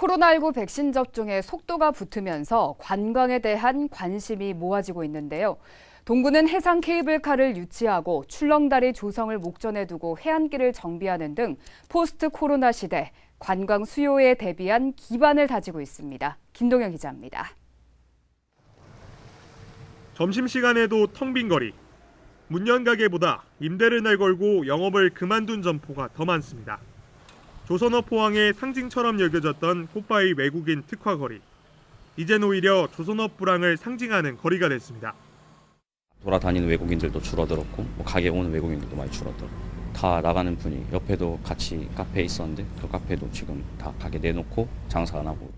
코로나19 백신 접종에 속도가 붙으면서 관광에 대한 관심이 모아지고 있는데요. 동구는 해상 케이블카를 유치하고 출렁다리 조성을 목전에 두고 해안길을 정비하는 등 포스트 코로나 시대 관광 수요에 대비한 기반을 다지고 있습니다. 김동영 기자입니다. 점심시간에도 텅 빈 거리. 문연 가게보다 임대를 내걸고 영업을 그만둔 점포가 더 많습니다. 조선업 포항의 상징처럼 여겨졌던 꽃바위 외국인 특화거리. 이젠 오히려 조선업 불황을 상징하는 거리가 됐습니다. 돌아다니는 외국인들도 줄어들었고 뭐 가게 오는 외국인들도 많이 줄어들었고 다 나가는 분이 옆에도 같이 카페에 있었는데 그 카페도 지금 다 가게 내놓고 장사 안 하고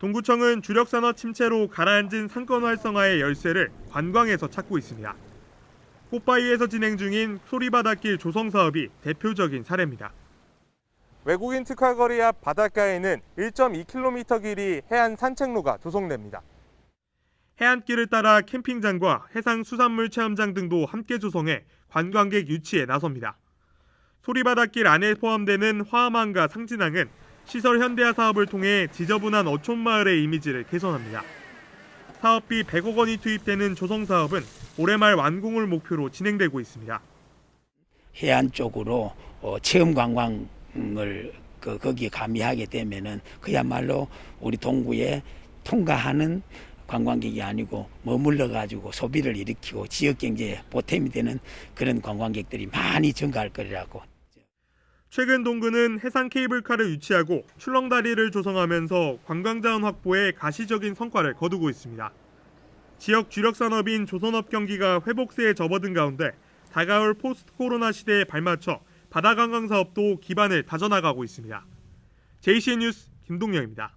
동구청은 주력 산업 침체로 가라앉은 상권 활성화의 열쇠를 관광에서 찾고 있습니다. 꽃바위에서 진행 중인 소리바닷길 조성 사업이 대표적인 사례입니다. 외국인 특화거리 앞 바닷가에는 1.2km 길이 해안 산책로가 조성됩니다. 해안길을 따라 캠핑장과 해상 수산물 체험장 등도 함께 조성해 관광객 유치에 나섭니다. 소리바닷길 안에 포함되는 화암항과 상진항은 시설 현대화 사업을 통해 지저분한 어촌 마을의 이미지를 개선합니다. 사업비 100억 원이 투입되는 조성 사업은 올해 말 완공을 목표로 진행되고 있습니다. 해안 쪽으로 어, 체험 관광 을 그 거기에 가미하게 되면은 그야말로 우리 동구에 통과하는 관광객이 아니고 머물러 가지고 소비를 일으키고 지역 경제에 보탬이 되는 그런 관광객들이 많이 증가할 거리라고 최근 동구는 해상 케이블카를 유치하고 출렁다리를 조성하면서 관광 자원 확보에 가시적인 성과를 거두고 있습니다. 지역 주력 산업인 조선업 경기가 회복세에 접어든 가운데 다가올 포스트 코로나 시대에 발맞춰 바다 관광 사업도 기반을 다져나가고 있습니다. JCN 뉴스 김동영입니다.